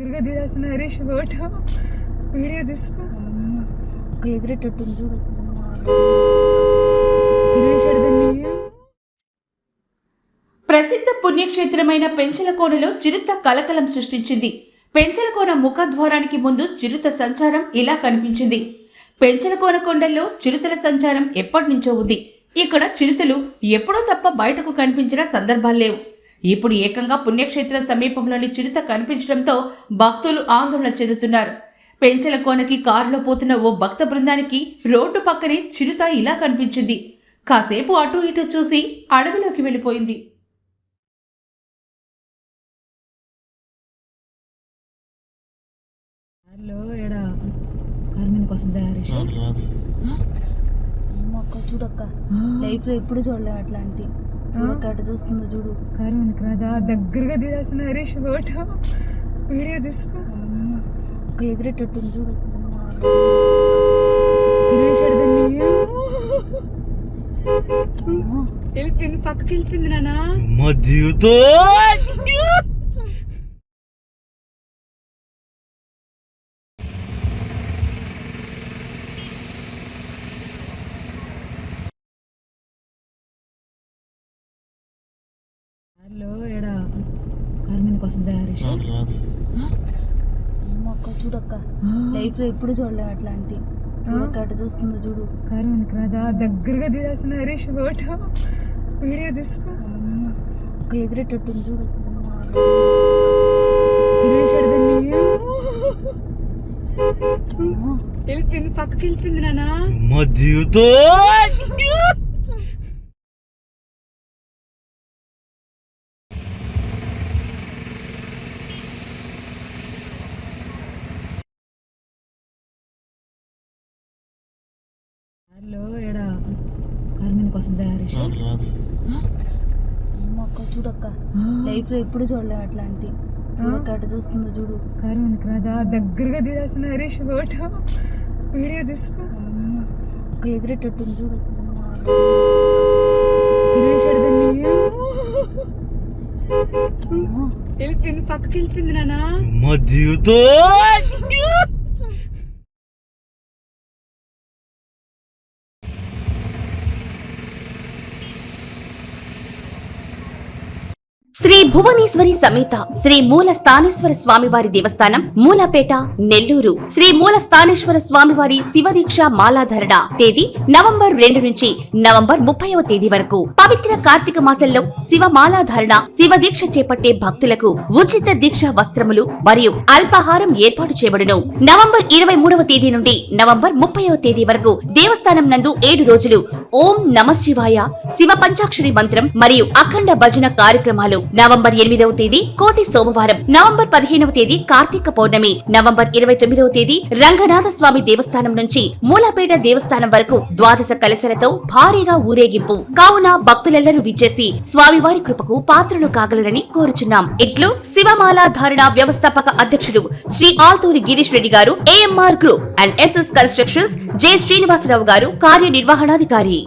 దగ్గరగా తీయాల్సిన Harish photo. Video తీసుకో. ఒక ఎగిరేటట్టుంది చూడు. తిరిగేశాడు దాన్ని. ప్రసిద్ధ పుణ్యక్షేత్రమైన పెంచలకోనలో చిరుత కలకలం సృష్టించింది. పెంచలకోన ముఖద్వారానికి ముందు చిరుత సంచారం ఇలా కనిపించింది. పెంచలకోన కొండల్లో చిరుతల సంచారం ఎప్పటి నుంచో ఉంది. ఇక్కడ చిరుతలు ఎప్పుడో తప్ప బయటకు కనిపించిన సందర్భాలు లేవు. ఇప్పుడు ఏకంగా పుణ్యక్షేత్రం సమీపంలోని చిరుత కనిపించడంతో భక్తులు ఆందోళన చెందుతున్నారు. పెంచలకోనకి కారులో పోతున్న ఓ భక్త బృందానికి రోడ్డు పక్కనే చిరుత ఇలా కనిపించింది. కాసేపు అటు ఇటు చూసి అడవిలోకి వెళ్ళిపోయింది. చూడక్క. లైఫ్లో ఎప్పుడు చూడలే అట్లాంటి. చూస్తుందో చూడు. కారు రాదా? దగ్గరగా తీయాల్సిన హరీష్ ఫోటో. వీడియో తీసుకో. ఒక ఎగిరేటట్టుంది చూడు. తిరిగేశాడు దాన్ని వెళ్ళిపోయింది పక్కకి వెళ్ళిపోయింది నానా మా జీవితం కార్లో ఎడ మీదకి వస్తుందా హరీష్ అక్క చూడక్క. లైఫ్లో ఎప్పుడు చూడలే అట్లాంటి. అటు చూస్తుందో చూడు. కారు మీదకి రాదా? దగ్గరగా తీయాల్సిన హరీష్ ఫోటో. వీడియో తీసుకో. ఒక ఎగిరేటట్టుంది చూడు. తిరిగేశాడు దాన్ని. వెళ్ళిపోయింది పక్కకి వెళ్ళిపోయింది నానా మా జీవితం కార్లో ఎడ కారు మీదకి వస్తుందా హరీష్? అక్క చూడక్క. లైఫ్లో ఎప్పుడు చూడలే అట్లాంటి. అటు చూస్తుందో చూడు. కారు రాదా? దగ్గరగా తీయాల్సిన హరీష్ ఫోటో. వీడియో తీసుకో. ఒక ఎగిరేటట్టుంది చూడు. తిరిగేశాడు దాన్ని. వెళ్ళిపోయింది పక్కకి వెళ్ళిపోయింది నానా మా జీవితం! శ్రీ భువనేశ్వరి సమేత శ్రీ మూల స్థానేశ్వర స్వామివారి దేవస్థానం మూలపేట నెల్లూరు. శ్రీ మూల స్థానేశ్వర స్వామివారి శివదీక్ష మాలాధరణ తేదీ నవంబర్ రెండు నుంచి నవంబర్ ముప్పైవ తేదీ వరకు. పవిత్ర కార్తీక మాసంలో శివ మాలాధరణ శివ దీక్ష చేపట్టే భక్తులకు ఉచిత దీక్ష వస్త్రములు మరియు అల్పాహారం ఏర్పాటు చేయబడును. నవంబర్ ఇరవై మూడవ తేదీ నుండి నవంబర్ ముప్పైవ తేదీ వరకు దేవస్థానం నందు ఏడు రోజులు ఓం నమ శివాయ శివ పంచాక్షరి మంత్రం మరియు అఖండ భజన కార్యక్రమాలు నవంబర్ ఎనిమిదవ తేదీ కోటి సోమవారం. నవంబర్ పదిహేనవ తేదీ కార్తీక పౌర్ణమి. నవంబర్ ఇరవై తొమ్మిదవ తేదీ రంగనాథ స్వామి దేవస్థానం నుంచి మూలపేట దేవస్థానం వరకు ద్వాదశ కలశలతో భారీగా ఊరేగింపు. కావున భక్తులెల్లరూ విచ్చేసి స్వామివారి కృపకు పాత్రలు కాగలరని కోరుచున్నాం. ఇట్లు శివమాల ధారణ వ్యవస్థాపక అధ్యక్షుడు Shri Alturi Girish Reddy garu AMR group and SS constructions J Srinivasarao garu కార్యనిర్వహణాధికారి.